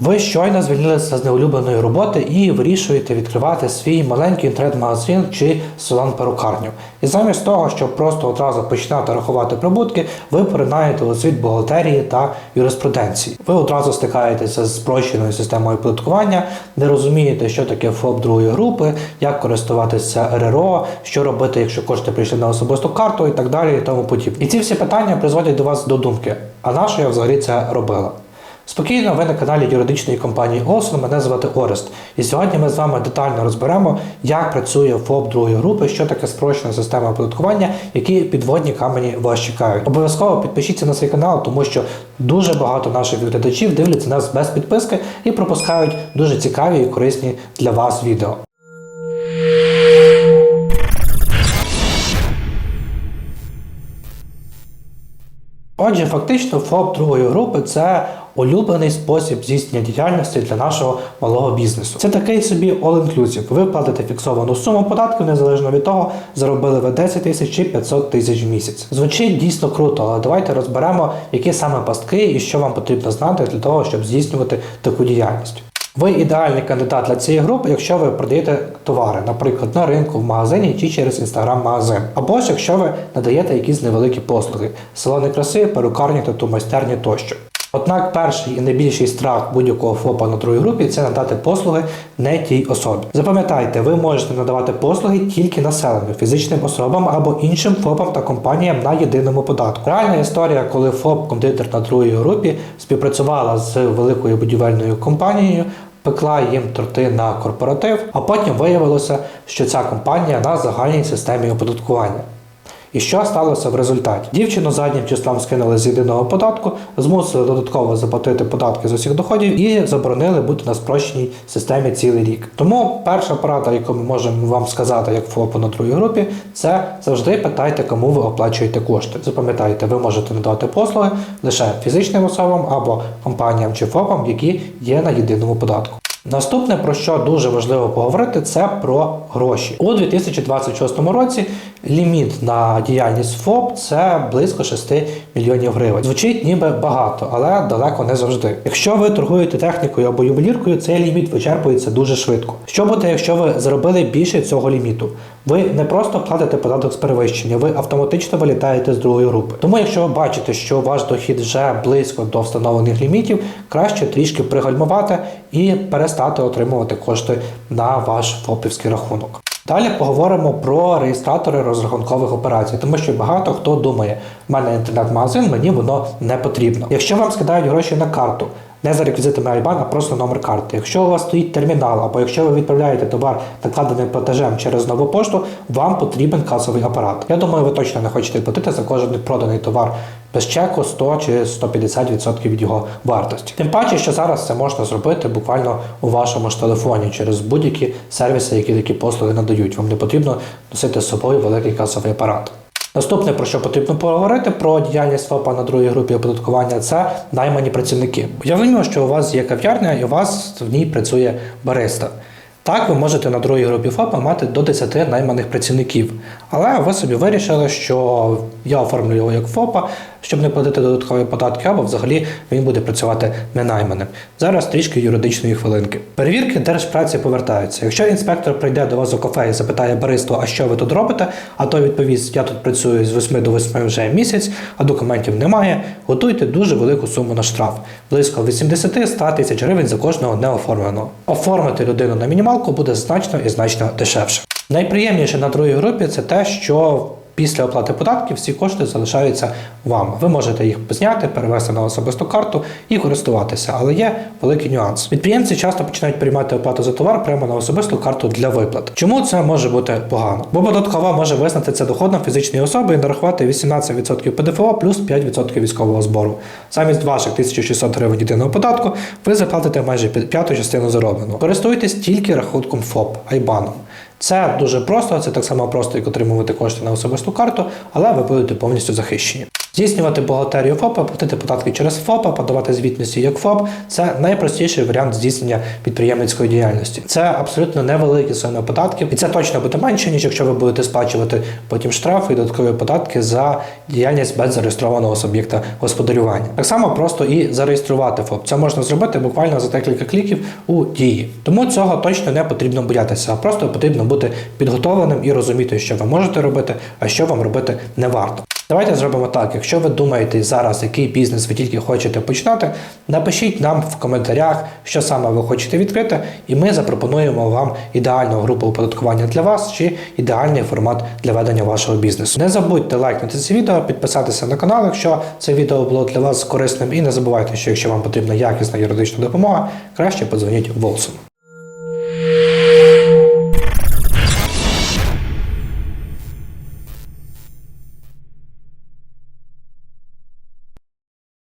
Ви щойно звільнилися з неулюбленої роботи і вирішуєте відкривати свій маленький інтернет-магазин чи салон перукарню. І замість того, щоб просто одразу починати рахувати прибутки, ви поринаєте у світ бухгалтерії та юриспруденції. Ви одразу стикаєтеся з спрощеною системою оподаткування, не розумієте, що таке ФОП другої групи, як користуватися РРО, що робити, якщо кошти прийшли на особисту карту і так далі, і тому подібне. І ці всі питання призводять до вас до думки: а на що я взагалі це робила? Спокійно, ви на каналі юридичної компанії Олсон. Мене звати Орест. І сьогодні ми з вами детально розберемо, як працює ФОП другої групи, що таке спрощена система оподаткування, які підводні камені вас чекають. Обов'язково підпишіться на свій канал, тому що дуже багато наших глядачів дивляться нас без підписки і пропускають дуже цікаві і корисні для вас відео. Отже, фактично, ФОП другої групи це улюблений спосіб здійснення діяльності для нашого малого бізнесу. Це такий собі all-inclusive. Ви платите фіксовану суму податків незалежно від того, заробили ви 10 тисяч чи 500 тисяч в місяць. Звучить дійсно круто, але давайте розберемо, які саме пастки і що вам потрібно знати для того, щоб здійснювати таку діяльність. Ви ідеальний кандидат для цієї групи, якщо ви продаєте товари, наприклад, на ринку, в магазині чи через інстаграм-магазин. Або ж якщо ви надаєте якісь невеликі послуги, салони краси, перукарні та майстерні тощо. Однак перший і найбільший страх будь-якого ФОПа на другій групі це надати послуги не тій особі. Запам'ятайте, ви можете надавати послуги тільки населенню, фізичним особам або іншим ФОПам та компаніям на єдиному податку. Реальна історія, коли ФОП кондитер на другій групі співпрацювала з великою будівельною компанією. Пекла їм торти на корпоратив, а потім виявилося, що ця компанія на загальній системі оподаткування. І що сталося в результаті? Дівчину заднім числом скинули з єдиного податку, змусили додатково заплатити податки з усіх доходів і заборонили бути на спрощеній системі цілий рік. Тому перша порада, яку ми можемо вам сказати, як ФОПу на другій групі, це завжди питайте, кому ви оплачуєте кошти. Запам'ятайте, ви можете надати послуги лише фізичним особам або компаніям чи ФОПам, які є на єдиному податку. Наступне, про що дуже важливо поговорити, це про гроші. У 2026 році ліміт на діяльність ФОП це близько 6 мільйонів гривень. Звучить ніби багато, але далеко не завжди. Якщо ви торгуєте технікою або ювеліркою, цей ліміт вичерпується дуже швидко. Що буде, якщо ви заробили більше цього ліміту? Ви не просто платите податок з перевищення, ви автоматично вилітаєте з другої групи. Тому, якщо ви бачите, що ваш дохід вже близько до встановлених лімітів, краще трішки пригальмувати і перестати отримувати кошти на ваш ФОПівський рахунок. Далі поговоримо про реєстратори розрахункових операцій, тому що багато хто думає, в мене інтернет-магазин, мені воно не потрібно. Якщо вам скидають гроші на карту, не за реквізитами Альбан, а просто номер карти. Якщо у вас стоїть термінал, або якщо ви відправляєте товар накладеним платежем через нову пошту, вам потрібен касовий апарат. Я думаю, ви точно не хочете платити за кожен проданий товар без чеку 100 чи 150% від його вартості. Тим паче, що зараз це можна зробити буквально у вашому ж телефоні через будь-які сервіси, які такі послуги надають. Вам не потрібно носити з собою великий касовий апарат. Наступне, про що потрібно поговорити про діяльність ФОПа на другій групі оподаткування, це наймані працівники. Уявімо, що у вас є кав'ярня і у вас в ній працює бариста. Так, ви можете на другій групі ФОПа мати до 10 найманих працівників. Але ви собі вирішили, що я оформлю його як ФОПа, щоб не платити додаткові податки, або взагалі він буде працювати ненайманим. Зараз трішки юридичної хвилинки. Перевірки держпраці повертаються. Якщо інспектор прийде до вас у кафе і запитає баристу, а що ви тут робите, а той відповість, я тут працюю з 8 до 8 вже місяць, а документів немає, готуйте дуже велику суму на штраф близько 80-100 тисяч гривень за кожного неоформленого. Оформити людину на мінімалку буде значно і значно дешевше. Найприємніше на другій групі це те, що після оплати податків всі кошти залишаються вам. Ви можете їх зняти, перевести на особисту карту і користуватися. Але є великий нюанс. Підприємці часто починають приймати оплату за товар прямо на особисту карту для виплат. Чому це може бути погано? Бо податкова може визнати це доходом фізичної особи і нарахувати 18% ПДФО плюс 5% військового збору. Замість ваших 1600 гривень єдиного податку ви заплатите майже п'яту частину заробленого. Користуйтесь тільки рахунком ФОП Айбаном. Це дуже просто, це так само просто, як отримувати кошти на особисту карту, але ви будете повністю захищені. Здійснювати бухгалтерію ФОПа, платити податки через ФОПа, подавати звітності як ФОП це найпростіший варіант здійснення підприємницької діяльності. Це абсолютно невеликі суми податків, і це точно буде менше, ніж якщо ви будете сплачувати потім штрафи і додаткові податки за діяльність без зареєстрованого суб'єкта господарювання. Так само просто і зареєструвати ФОП. Це можна зробити буквально за декілька кліків у дії. Тому цього точно не потрібно боятися, а просто потрібно бути підготовленим і розуміти, що ви можете робити, а що вам робити не варто. Давайте зробимо так. Якщо ви думаєте зараз, який бізнес ви тільки хочете починати, напишіть нам в коментарях, що саме ви хочете відкрити, і ми запропонуємо вам ідеальну групу оподаткування для вас чи ідеальний формат для ведення вашого бізнесу. Не забудьте лайкнути це відео, підписатися на канал, якщо це відео було для вас корисним, і не забувайте, що якщо вам потрібна якісна юридична допомога, краще подзвоніть Волсону.